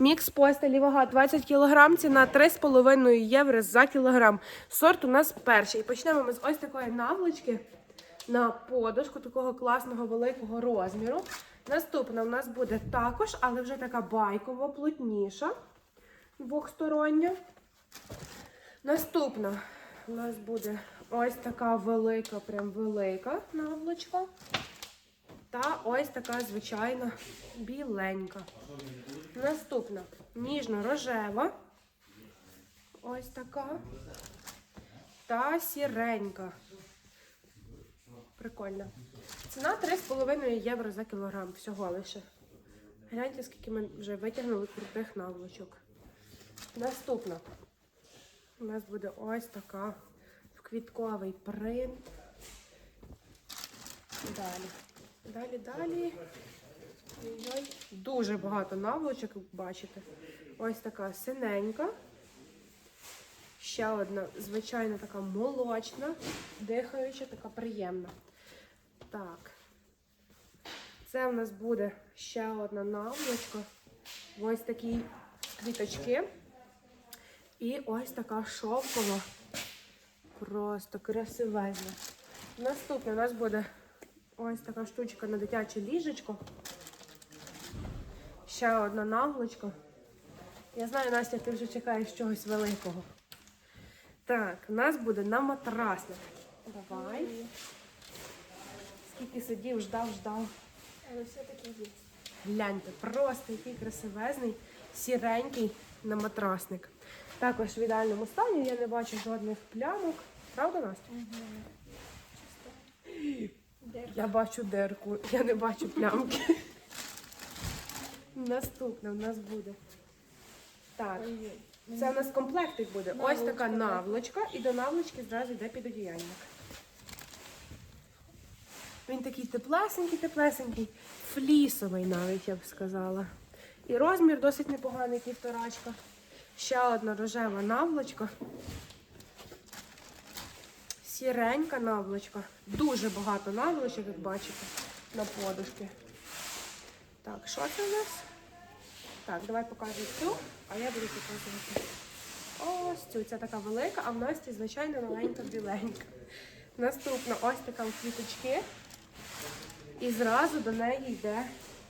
Мікс постелі, вага 20 кг, ціна 3,5 євро за кілограм. Сорт у нас перший. Почнемо ми з ось такої наволочки на подушку такого класного великого розміру. Наступна у нас буде також, але вже така байкова, плотніша, двохстороння. Наступна у нас буде ось така велика, прям велика наволочка. Та ось така звичайна біленька. Наступна ніжно-рожева. Ось така. Та сіренька. Прикольно. Ціна 3,5 євро за кілограм. Всього лише. Гляньте, скільки ми вже витягнули крутих наволочок. Наступна. У нас буде ось така в квітковий принт. Далі. Далі, далі. Дуже багато наволочок, як бачите. Ось така синенька. Ще одна, звичайно, така молочна, дихаюча, така приємна. Так. Це в нас буде ще одна наволочка. Ось такі квіточки. І ось така шовкова. Просто красивезна. Наступне у нас буде ось така штучка на дитяче ліжечко. Ще одна наволочка. Я знаю, Настя, ти вже чекаєш чогось великого. Так, у нас буде на матрасник. Давай. Скільки сидів, ждав, ждав. Але все-таки є. Гляньте, просто який красивезний, сіренький на матрасник. Також в ідеальному стані я не бачу жодних плямок. Правда, Настя? Я бачу дирку, я не бачу плямки. Наступне у нас буде. Так, це у нас комплектик буде. Ось така так. наволочка, і до наволочки зразу йде підодіяльник. Він такий теплесенький, теплесенький, флісовий навіть, я б сказала. І розмір досить непоганий, півторачка. Ще одна рожева наволочка. Сіренька наволочка. Дуже багато наволочок, як бачите, на подушки. Так, що це у нас? Так, давай покажу цю, а я буду показувати. Ось цю. Це така велика, а в Насті, звичайно, маленька біленька. Наступна ось така у квіточки. І зразу до неї йде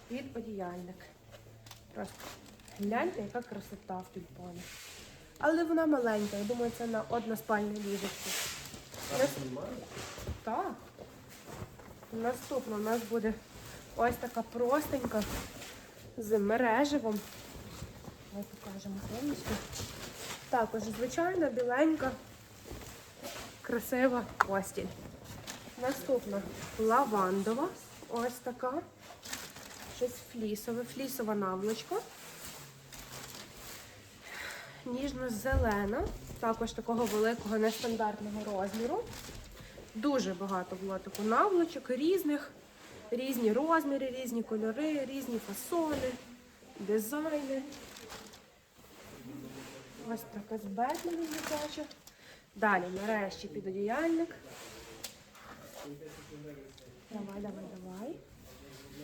підодіяльник. Просто гляньте, яка красота в тюльпані. Але вона маленька, я думаю, це на односпальне ліжечко. Так. Наступна у нас буде ось така простенька з мереживом. Ось покажемо повністю. Також звичайна біленька, красива постіль. Наступна лавандова. Ось така. Щось флісове, флісова наволочка. Ніжно-зелена, також такого великого нестандартного розміру. Дуже багато було таку наволочок різних, різні розміри, різні кольори, різні фасони, дизайни. Ось така з Бетменом дитяча. Далі нарешті підодіяльник. Давай, давай, давай.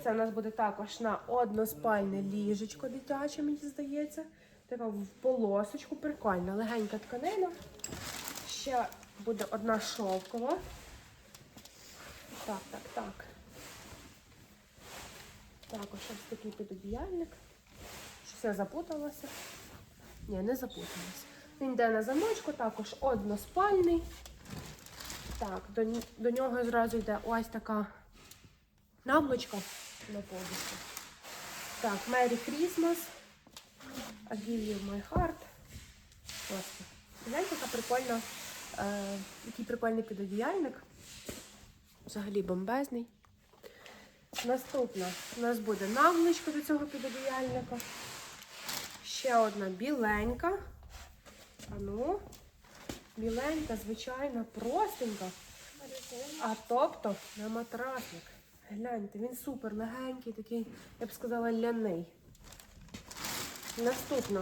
Це у нас буде також на односпальне ліжечко дитяче, мені здається. Така в полосочку, прикольна, легенька тканина. Ще буде одна шовкова. Так, так, так. Також ось такий підодіяльник. Щось я запуталася. Ні, не запуталась. Він йде на замочку, також односпальний. Так, до, до нього зразу йде ось така наволочка на подушку. Так, Merry Christmas. I give you my heart. Просто. Знаєте, яка прикольна, е, який прикольний підодіяльник. Взагалі бомбезний. Наступна у нас буде наволочка до цього підодіяльника. Ще одна біленька. А ну, біленька, звичайна, простенька. А тобто на матрасник. Гляньте, він супер легенький, такий, я б сказала, ляний. Наступна